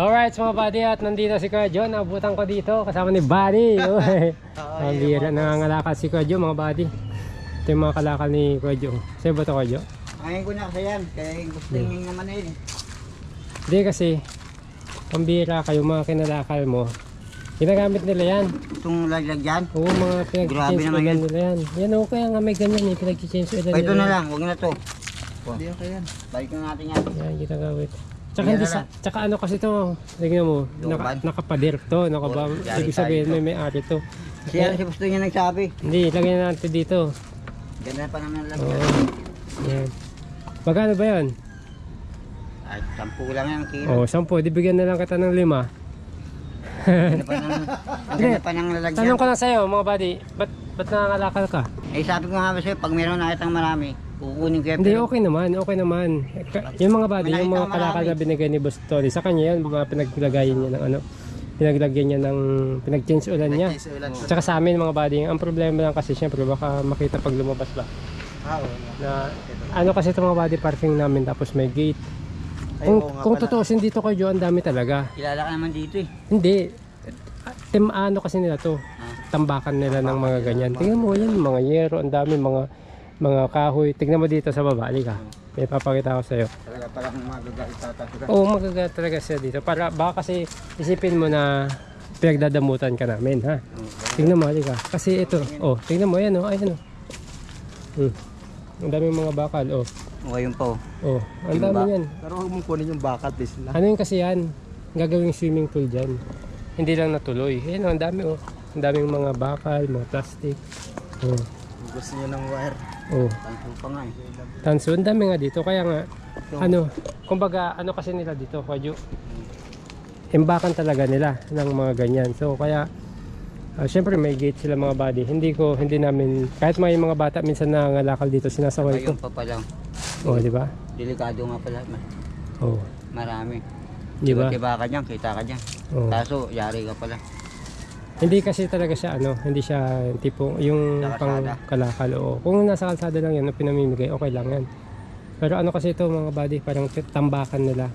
Alright, mga buddy, at nandito si Kuya John. Abutan ko dito kasama ni Buddy. Ang bira, nangangalakal si Kuya John, mga buddy. Ito yung mga kalakal ni Kuya John. Sa'yo ba ito, Kuya John? Ngayon ko na kasi yan, kaya gusto hmm. naman na yun. eh. Hindi kasi, pambira kayo mga kinalakal mo. Ginagamit nila yan. Itong laglag dyan. Oo, mga pinag-change naman ulan yun. nila yan. Yan, okay nga may ganyan eh. Pinag-change ulan Ay, ito nila na yan. lang, huwag na to. Hindi okay yan. Balik na natin yan. Yan, ginagamit. Tsaka hindi sa, tsaka ano kasi to, tingnan mo, naka, nakapadir to, nakaba, Oo, yari ibig sabihin tayo may may-ari to. Siya si gusto niya nagsabi. Hindi, lagyan na natin dito. Ganda pa naman lang. Oo. Yan. Magkano ba yan? Ay, sampu lang yan, kilo. Oh, sampo, di bigyan na lang kita ng lima. Ganda pa ng, ang ganda pa ng lalagyan. Tanong ko lang sa'yo, mga buddy, ba't, ba't nangangalakal ka? Eh, sabi ko nga ba sa'yo, pag meron nakitang marami, kukunin ko yan. Hindi, pero- okay naman, okay naman. Ka- Yung mga May yung mga kalakal na marami. binigay ni Boss Tony, sa kanya yan, mga pinaglagayin niya ng ano, pinaglagyan niya ng, pinag-change ulan niya. Ulan. Tsaka sa amin mga buddy, ang problema lang kasi syempre baka makita pag lumabas ba. Ah, oo. Na, ano kasi itong mga body parking namin tapos may gate. Ay, Kung, oo nga kung pala. tutuusin dito kay Joe, ang dami talaga. Kilala ka naman dito eh. Hindi. Tim, ano kasi nila to? Ah. Tambakan nila ng mga ganyan. Tingnan mo yan, mga yero, ang dami, mga mga kahoy. Tingnan mo dito sa baba, ka. May papakita ko sa'yo. Talaga pala kung magagalit tatasukan. Oo, magagat talaga siya dito. Para, baka kasi isipin mo na pinagdadamutan ka namin, ha? Tingnan mo, ka. Kasi ito, oh, tingnan mo, yan, oh, ayan, oh. Hmm. Ang daming mga bakal, oh. O, ayun pa oh. Oh, ang Yung dami ba- yan. Pero huwag mong kunin yung bakal, please na. Ano yun kasi yan? Gagawing swimming pool dyan. Hindi lang natuloy. Ayan, oh, ang dami, oh. Ang daming mga bakal, mga plastic. Oh, gusto niyo ng wire. Oh. Tanso pa nga eh. Tanso, ang dami nga dito. Kaya nga, ano, kumbaga, ano kasi nila dito, Kwadyo? Imbakan talaga nila ng mga ganyan. So, kaya, ah, syempre may gate sila mga body. Hindi ko, hindi namin, kahit may mga bata minsan nangangalakal dito, sinasaway ko. Ayun pa pala. Oh, di ba? Delikado nga pala. Ma- Oh, Marami. di ba? Diba ka dyan, kita ka dyan. Oh. Kaso, yari ka pala. Hindi kasi talaga siya ano, hindi siya yung tipo yung pang kalakal o kung nasa kalsada lang yan, o pinamimigay, okay lang yan. Pero ano kasi ito mga body, parang t- tambakan nila.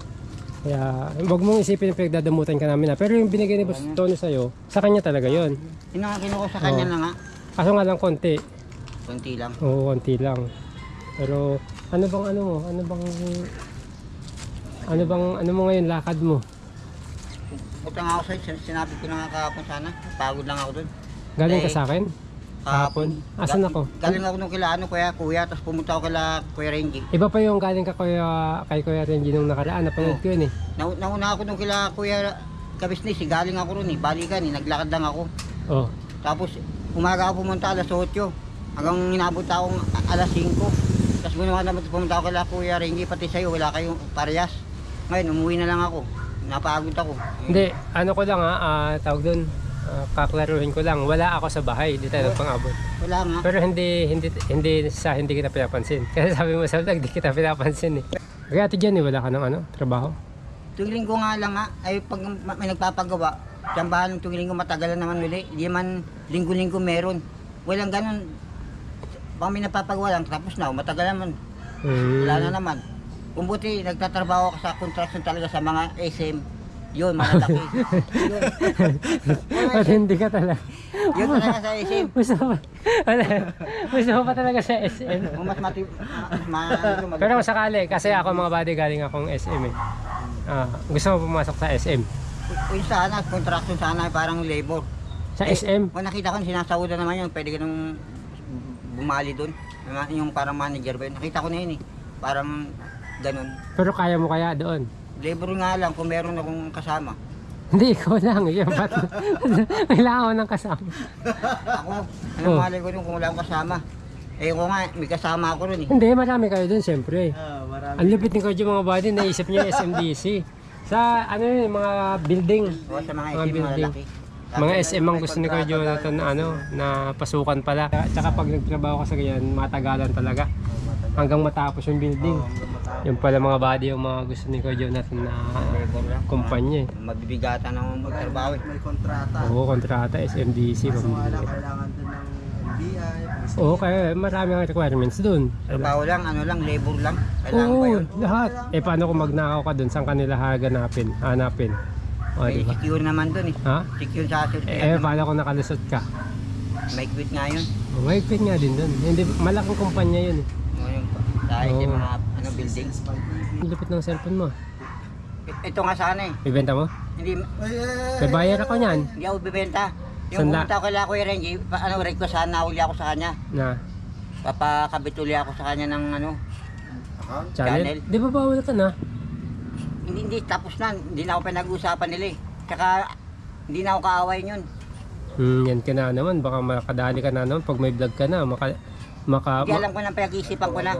Kaya wag mong isipin yung pinagdadamutan ka namin na. Pero yung binigay ni Boss Tony sa'yo, sa kanya talaga yon. Kinakakino ko sa kanya na nga. Kaso nga lang konti. Kunti lang. Oo, konti lang. Pero ano bang ano mo? Ano bang ano bang ano mo ngayon lakad mo? Punta nga ako sa'yo, sin- sinabi ko na nga kahapon sana. Pagod lang ako dun. Galing ka sa akin? Kahapon? Asan Ga- ako? Galing ako nung kila ano kuya, kuya, tapos pumunta ako kila Kuya Renji. Iba pa yung galing ka kuya, kay Kuya Renji nung nakaraan. Napanood Oo. ko yun eh. Nau- Nauna ako nung kila Kuya Kabisnes, eh, galing ako ron eh, balikan eh, naglakad lang ako. Oh. Tapos umaga ako pumunta alas 8, hanggang inabot ako ng alas 5. Tapos gumawa naman pumunta ako kila Kuya Renji, pati sa'yo, wala kayong parehas. Ngayon, umuwi na lang ako. Napagod ako. Hindi, ano ko lang ha, ah, tawag doon, kaklaruhin ko lang, wala ako sa bahay, hindi tayo nagpangabot. Wala nga. Pero hindi, hindi, hindi sa hindi kita pinapansin. Kasi sabi mo sa vlog, hindi kita pinapansin eh. Kaya ate Jenny, wala ka ng ano, trabaho? Tuwing linggo nga lang nga, ay pag ma- may nagpapagawa, tsambahan ng tuwing linggo matagalan naman uli. Di man linggo-linggo meron. Walang ganun. Pag may napapagawa lang, tapos na, matagal naman. Hmm. Wala na naman. Kung buti, nagtatrabaho ka sa construction talaga sa mga SM, yun, malalaki. yun. Ba't hindi ka talaga? Yun talaga sa SM. Gusto mo ba? Wala. Gusto mo pa talaga sa SM? Mas mati... Ma, mag- Pero kung sakali, kasi ako mga body galing akong SM eh. Ah, gusto mo pumasok sa SM? Kung sana, construction sana, parang labor. Sa Eh, SM? Kung nakita ko, sinasawudan naman yun, pwede ka nung bumali doon. Yung parang manager ba yun. Nakita ko na yun eh. Parang ganun. Pero kaya mo kaya doon? Labor nga lang kung meron akong kasama. Hindi, ikaw lang. Ba't? Kailangan ko ng kasama. Ako, ano Oh. malay ko dun kung wala akong kasama. Eh ko nga, may kasama ako ron eh. Hindi, marami kayo doon, siyempre. Ah, marami. Ang lupit ni Kojo mga body, naisip niya SMDC. Sa ano yun, mga building. O sa mga Mga SM, building. Mga SM ang gusto ni Kuya Jonathan na ano, na pasukan pala. Tsaka pag nagtrabaho ka sa ganyan, matagalan talaga. Hanggang matapos yung building. Yung pala mga body yung mga gusto ni Kuya Jonathan na kumpanya eh. Mabibigatan ng magtrabaho eh. May kontrata. Oo, kontrata, SMDC. Lang, pamilya. kailangan din ng BI, police. Oo, kaya marami ang requirements dun. Trabaho lang, ano lang, labor lang. Kailangan Oo, yun. lahat. Eh, paano kung magnakaw ka dun? Saan kanila haganapin? Hanapin? O, May di ba? secure naman dun eh. Ha? Secure sa atin. Eh, paano kung nakalusot ka? May quit nga yun. Oh, May fit nga din dun. Hindi, malaking kumpanya yun. eh. Yun pa. Dahil sa Oo. mga ano, building. Ang lupit ng cellphone mo. Ito nga sana eh. Ibenta mo? Hindi, Ay, ay, May bayar ako niyan. hindi ako bibenta. Yung Sanda. pumunta ko kay Kuya Renji, pa, ano, request sana nahuli ako sa kanya. Na Papakabit uli ako sa kanya ng ano. channel? Channel. Di ba bawal ka na? Hindi, hindi, tapos na. Hindi na ako pinag-uusapan nila eh. Tsaka, hindi na ako kaaway yun. Hmm, yan ka na naman. Baka makadali ka na naman pag may vlog ka na. Maka, maka, Hindi alam ko na pinag-iisipan ko na.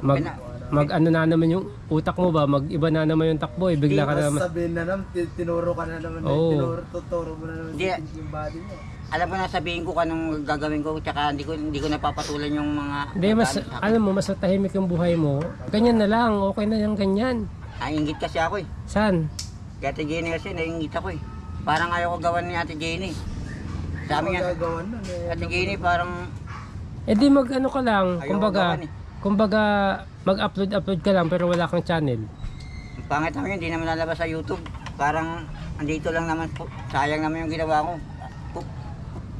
Mag, Pina- mag ano na naman yung utak mo ba? Mag iba na naman yung takbo eh. Bigla ka na naman. sabihin na naman, ti- tinuro ka na naman. Oo. Tinuro, tuturo mo na naman Hindi. yung- body mo. Alam ko na sabihin ko kung anong gagawin ko. Tsaka hindi ko, hindi ko napapatulan yung mga... Hindi, mas, sa alam mo, mas tahimik yung buhay mo. Ganyan na lang. Okay na yung ganyan. Naingit kasi ako eh. Saan? Kay Ate Jenny kasi naingit ako eh. Parang ayaw ko gawan ni Ate Jenny. Sabi Ano niya, magagawan nun eh. Ate Jenny parang Eh di mag ano ka lang. Ayaw kumbaga, gawan eh. Kumbaga mag-upload-upload ka lang pero wala kang channel. ang pangit naman yun, hindi naman lalabas sa YouTube. Parang andito lang naman, po, sayang naman yung ginawa ko. Pu-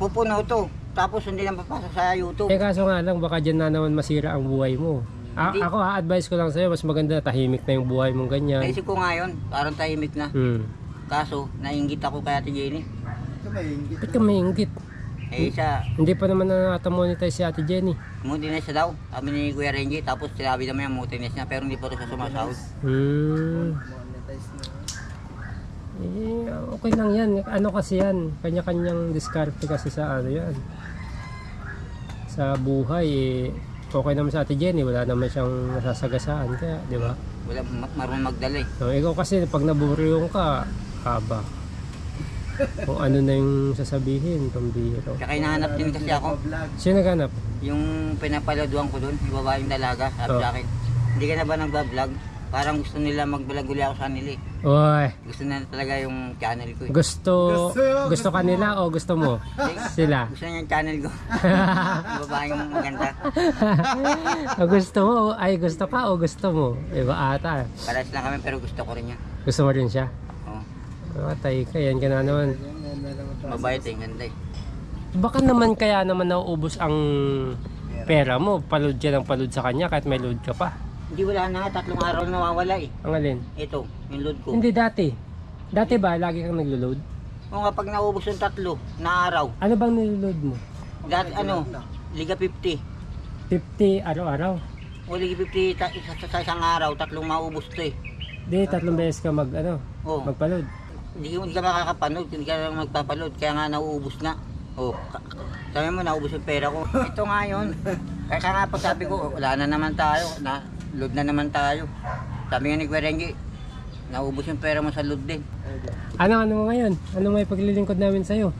Pupuno to, tapos hindi na papasok sa YouTube. Eh kaso nga lang, baka dyan na naman masira ang buhay mo. A- Hindi. ako ha-advise ko lang sa'yo, mas maganda tahimik na yung buhay mong ganyan. Naisip ko nga yun, parang tahimik na. Hmm. Kaso, nainggit ako kay Ate Jenny. Ito may. Ba't ka may inggit? Eh siya, Hindi pa naman na-monetize si Ate Jenny. multines siya daw. Kami ni Kuya Renji, tapos sinabi naman yung multines niya, pero hindi pa rin siya sumasahod. Hmm. Monetize na. Eh, okay lang yan. Ano kasi yan? Kanya-kanyang diskarte kasi sa ano yan. Sa buhay eh. Okay naman sa Ate Jenny, wala naman siyang nasasagasaan kaya, di ba? Wala ma- marunong magdala eh. So, ikaw kasi pag naburyong ka, haba. Kung ano na yung sasabihin, pambihiro. Tsaka hinahanap din kasi ako. Sino naghanap? yung pinapaladuan ko doon, yung babaeng dalaga, sabi Oh. sa akin, hindi ka na ba nagbablog? Parang gusto nila mag-vlog uli ako sa kanila eh. Oy, Gusto nila talaga yung channel ko eh. gusto, Gusto, gusto gusto kanila o gusto mo? Sila. Gusto niya yung channel ko. yung babaeng maganda. o gusto mo, o- ay gusto ka o gusto mo? Iba ata. Paras lang kami pero gusto ko rin niya. Gusto mo rin siya? Matay ka, yan ka na naman. Yan, yan. Mabait eh, ganda eh. Baka naman kaya naman nauubos ang pera mo. Palud ka ng palud sa kanya kahit may load ka pa. Hindi wala na nga, tatlong araw na nawawala eh. Ang alin? Ito, yung load ko. Hindi dati. Dati ba, lagi kang naglo-load? Kung kapag naubos yung tatlo na araw, Ano bang niloload mo? dati ano, Liga 50. 50 araw-araw? O Liga 50 ta- isa sa isang araw, tatlong maubos to eh. Di, tatlong beses ka mag, ano, magpaload. Hindi, hindi ka makakapanood, hindi ka lang magpapanood, kaya nga nauubos na. Oh, sabi mo, naubos yung pera ko. Ito nga yun. Kaya nga pag sabi ko, wala na naman tayo, na, load na naman tayo. Sabi nga ni Kuya Renji, naubos yung pera mo sa load din. Ano, ano mo ngayon? Ano may paglilingkod namin sa'yo?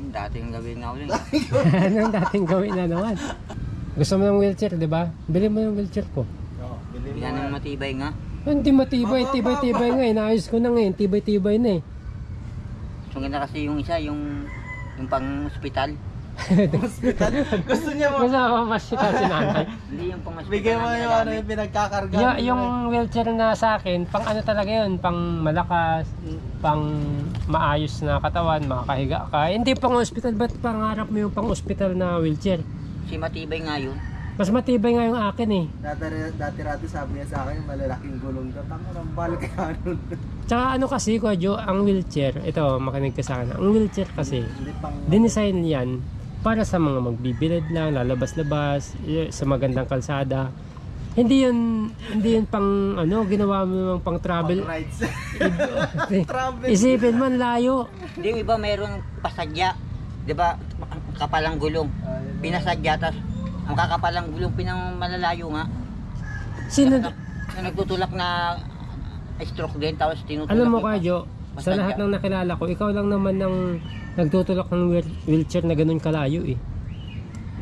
Yung Dating gawin na ulit. Anong dating gawin na naman? Gusto mo ng wheelchair, di ba? Bili mo yung wheelchair ko. Oo, bili mo. Yan ang matibay nga. Hindi matibay, tibay-tibay nga eh. Naayos ko na ngayon, tibay-tibay na eh. So ganda kasi yung isa, yung yung pang hospital. Hospital. Gusto niya mo. Gusto ko mas kita si nanay. Hindi yung pang hospital. Bigyan mo na yung ano yung pinagkakarga. Y- yung wheelchair na sa akin, pang ano talaga yun, pang malakas, pang maayos na katawan, makakahiga ka. Hindi pang hospital, ba't pangarap mo yung pang hospital na wheelchair? Si matibay nga yun. Mas matibay nga yung akin eh. Dati, dati rati sabi niya sa akin, malalaking gulong daw. Tama ng balik kaya nun. Tsaka ano kasi, Kodjo, ang wheelchair, ito, makinig ka sa akin, ang wheelchair kasi, Hindi pang... dinesign yan para sa mga magbibilad lang, lalabas-labas, y- sa magandang kalsada. Hindi yun, hindi yun pang, ano, ginawa mo naman pang travel. Pang rides. Travel. Isipin man layo. Hindi yung iba mayroon pasadya. 'Di ba? Kapalang gulong. Ayun. Pinasadya tas ang kakapalang gulong pinang malalayo nga. Sino, Na, na nagtutulak na stroke din tapos tinutulak. alam mo yung Kodjo, sa Basta lahat dyan. ng nakilala ko, ikaw lang naman ng nagtutulak ng wheel- wheelchair na ganun kalayo eh.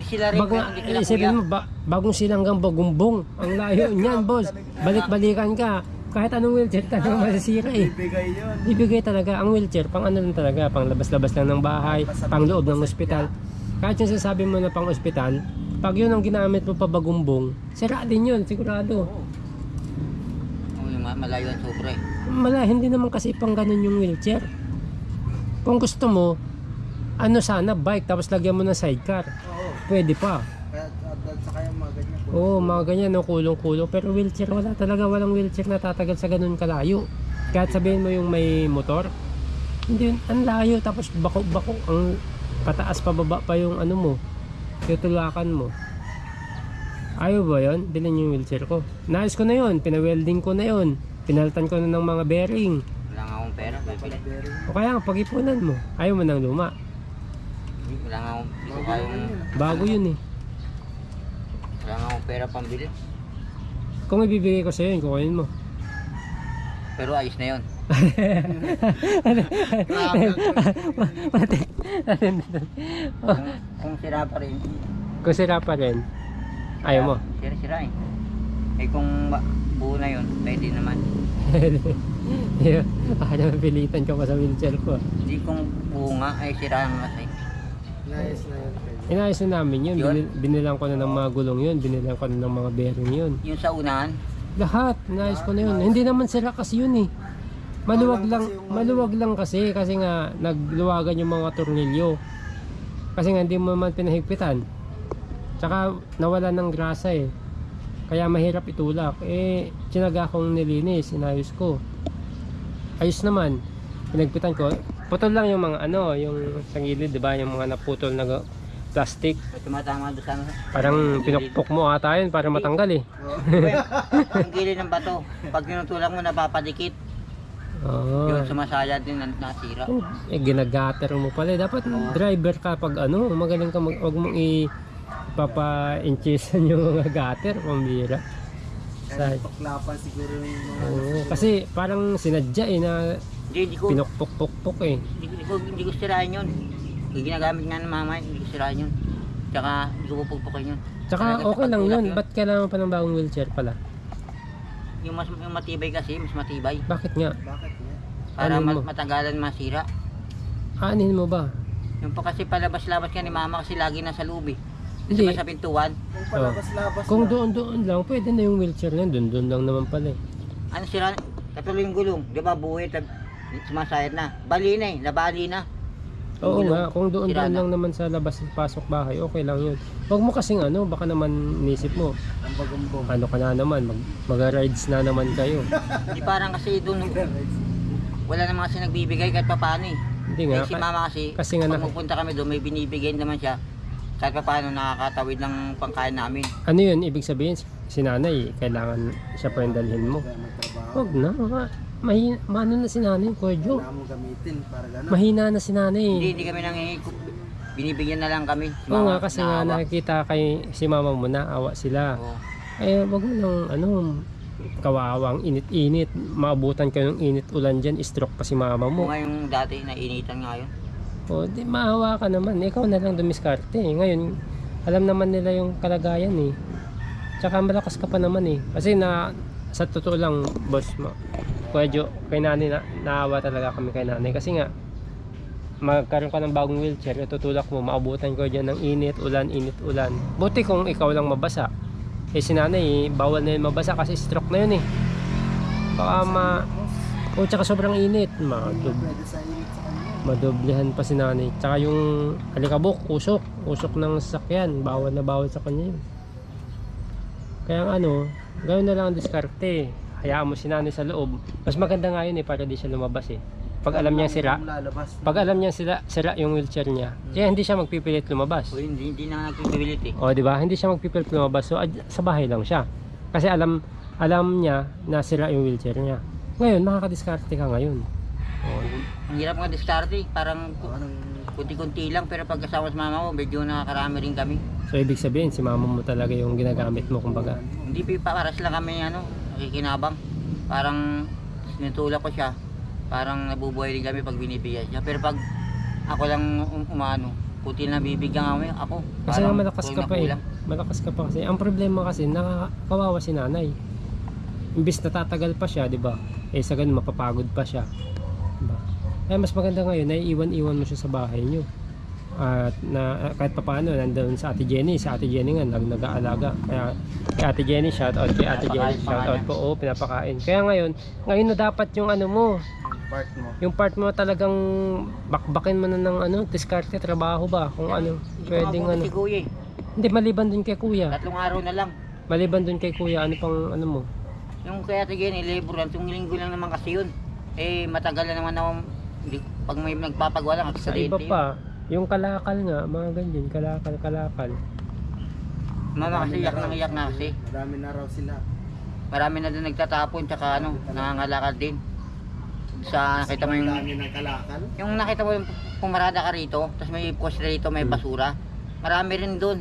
Sila rin Bago, pero hindi kila kuya. mo, ba, bagong silanggang bagumbong. Ang layo niyan, boss. Balik-balikan ka. Kahit anong wheelchair talaga masisira eh. Bibigay yun. Ibigay talaga ang wheelchair pang ano lang talaga, pang labas-labas lang ng bahay, pang loob ng ospital. Kahit yung sasabi mo na pang ospital, pag yun ang ginamit mo pa bagumbong, sira din yun, sigurado. Oh, yung ma- malayo ang sobra eh. Mala, hindi naman kasi pang ganun yung wheelchair. Kung gusto mo, ano sana, bike, tapos lagyan mo ng sidecar. Oo. Pwede pa. Kaya at, at saka yung mga ganyan. Oo, mga ganyan, no, kulong-kulong. Pero wheelchair, wala talaga, walang wheelchair na tatagal sa ganun kalayo. Kahit sabihin mo yung may motor, hindi yun, ang layo, tapos bako-bako, ang pataas pababa pa yung ano mo, tutulakan mo. Ayaw ba yun? Bilhin yung wheelchair ko. Naayos ko na yun, pinawelding ko na yun. Pinaltan ko na ng mga bearing. Wala nga akong pera, bibili. Bearing. O kaya nga, pag-ipunan mo. Ayaw mo ng luma. Wala nga akong, yun. Bago yun eh. wala nga akong pera pambili. Kung ibibigay ko sa'yo yun, kukunin mo. Pero ayos na yun. Kung, kung sira pa rin, Kung sira pa rin, ayaw mo. Sira-sira eh. Eh kung buo na yun, pwede naman. Yeah, Baka naman pilitan ka pa sa wheelchair ko. Hindi kung buo nga, ay sira nga kasi. Nice na yun. Inayos na namin yun. Yun? Binil- binilang ko na ng mga gulong yun. Binilang ko na ng mga bearing yun. Yung sa unahan, Lahat, inayos ko na yun. Hindi naman sira kasi yun eh. Maluwag lang, kasi yung- maluwag lang kasi kasi nga nagluwagan yung mga tornilyo. Kasi nga hindi mo man pinahigpitan. Tsaka nawala ng grasa eh. Kaya mahirap itulak. Eh, tinaga kong nilinis, inayos ko. Ayos naman. Pinagpitan ko. Putol lang yung mga ano, yung sa gilid, di ba? Yung mga naputol na ga- plastic. tumatama doon sa ano. Parang pinukpok mo ata yun para matanggal eh. Ang gilid ng bato, pag tinutulak mo, napapadikit. Oo. Yung sumasaya din na nasira. Oh, eh, ginagater mo pala. eh. Dapat driver ka pag ano, magaling ka mag, wag mong i papa-inchesan yung mga gutter, pambira. Sa, paklapan siguro yung mga... oo, kasi parang sinadya eh na Hindi, hindi ko, pinukpok-pok eh. hindi, ko- hindi ko, hindi ko yun. Yung ginagamit nga ng mama, hindi ko sirain yun. Tsaka, hindi ko pupukpukin yun. Tsaka Talaga okay lang pagtulak yun. Ba't kailangan pa ng bagong wheelchair pala? Yung mas yung matibay kasi, mas matibay. Bakit nga? Bakit nga? Para Ano ma- mo? matagalan masira. Aanin mo ba? Yung pa kasi palabas-labas ka ni mama kasi lagi nasa loob eh. Hindi. Hindi. Sa pintuan. Kung palabas-labas Kung doon-doon lang, pwede na yung wheelchair na yun. Doon-doon lang naman pala eh. Ano sira? Katuloy yung gulong. Di ba buhay? Sumasayad na. Bali na eh. Nabali na. Oo gulong, nga, kung doon-doon lang naman sa labas pasok bahay, okay lang yun. Huwag mo kasing ano, baka naman nisip mo, Ang bagumbong. ano ka na naman, mag, mag-rides na naman kayo. Di parang kasi doon wala naman kasi nagbibigay kahit papaano eh. Hindi Eh, nga, si ka- mama kasi, kasi nga pag naka- pupunta kami doon, may binibigay naman siya. Kahit papaano nakakatawid ng pangkain namin. ano yun, ibig sabihin, si nanay, kailangan siya pa yung dalhin mo. Huwag na, ma- mahina, mano na si nanay, Kojo. Kailangan mo gamitin para gano'n. Mahina na si nanay. Hindi, hindi kami nangingi. Binibigyan na lang kami. Si Oo mama, nga, kasi nga naawa. nakikita kay si mama mo na, awa sila. Oo. Eh, wag mo nang, ano, kawawang init-init. Maabutan kayo ng init ulan dyan, stroke pa si mama mo. nga yung dati, nainitan nga yun. O, di maawa ka naman. Ikaw na lang dumiskarte. eh. Ngayon, alam naman nila yung kalagayan eh. Tsaka malakas ka pa naman eh. Kasi na, sa totoo lang, boss mo, Kuya kay nanay, na, naawa talaga kami kay nanay. Kasi nga, magkaroon ka ng bagong wheelchair, tutulak mo, maabutan ko dyan ng init, ulan, init, ulan. Buti kung ikaw lang mabasa. Eh si nanay, bawal na yun mabasa kasi stroke na yun eh. Baka ma... O tsaka sobrang init. Madub madoblehan pa si nanay. Tsaka yung alikabok, usok. Usok ng sasakyan. Bawal na bawal sa kanya yun. Kaya ano, gawin na lang ang diskarte. Hayaan mo si nanay sa loob. Mas maganda nga yun eh, para di siya lumabas eh. Pag alam niya sira, lalabas. pag alam niya sila, sira yung wheelchair niya, kaya hindi siya magpipilit lumabas. O hindi, hindi na nagpipilit eh. O, di ba? Hindi siya magpipilit lumabas. So, ad- sa bahay lang siya. Kasi alam alam niya na sira yung wheelchair niya. Ngayon, makakadiskarte ka ngayon. O, Ang hirap nga diskarte, parang ku- Anong kunti-kunti lang pero pag kasama sa mama mo, medyo nakakarami rin kami. So ibig sabihin si mama mo talaga yung ginagamit mo kumbaga. Hindi pa paras lang kami ano, nakikinabang. Parang sinutulak ko siya. Parang nabubuhay rin kami pag binibigyan siya. Pero pag ako lang um, umano, kunti na bibigyan kami, ako. Kasi parang malakas ka pa eh. Malakas ka pa kasi. Ang problema kasi nakakawawa si nanay. Imbis na tatagal pa siya, 'di ba? Eh sa ganun mapapagod pa siya. 'Di ba? Kaya mas maganda ngayon na iwan-iwan mo siya sa bahay niyo. At na kahit papaano nandun sa Ate Jenny, sa Ate Jenny nga nag nag-aalaga. Kaya kay Ate Jenny shout out kay Ate Jenny shout out po oh, pinapakain. Kaya ngayon, ngayon na dapat yung ano mo, Part mo. yung part mo talagang bakbakin mo na ng ano, diskarte trabaho ba kung ano, pwedeng ano. Si Kuya eh. Hindi maliban dun kay Kuya. Tatlong araw na lang. Maliban dun kay Kuya, ano pang ano mo? Yung kaya tigyan, iliburan, itong linggo lang naman kasi yun. Eh, matagal na naman hindi, pag may nagpapagawa lang, Sa iba aksidente yun. Yung kalakal nga, mga ganyan, kalakal, kalakal. Mama kasi iyak nang iyak na kasi. Marami na raw sila. Marami na din nagtatapon, tsaka ano, nangangalakal din. Sa nakita mo yung, Dami ng kalakal. yung nakita mo yung pumarada ka rito, tapos may post rito, may basura. Marami rin doon.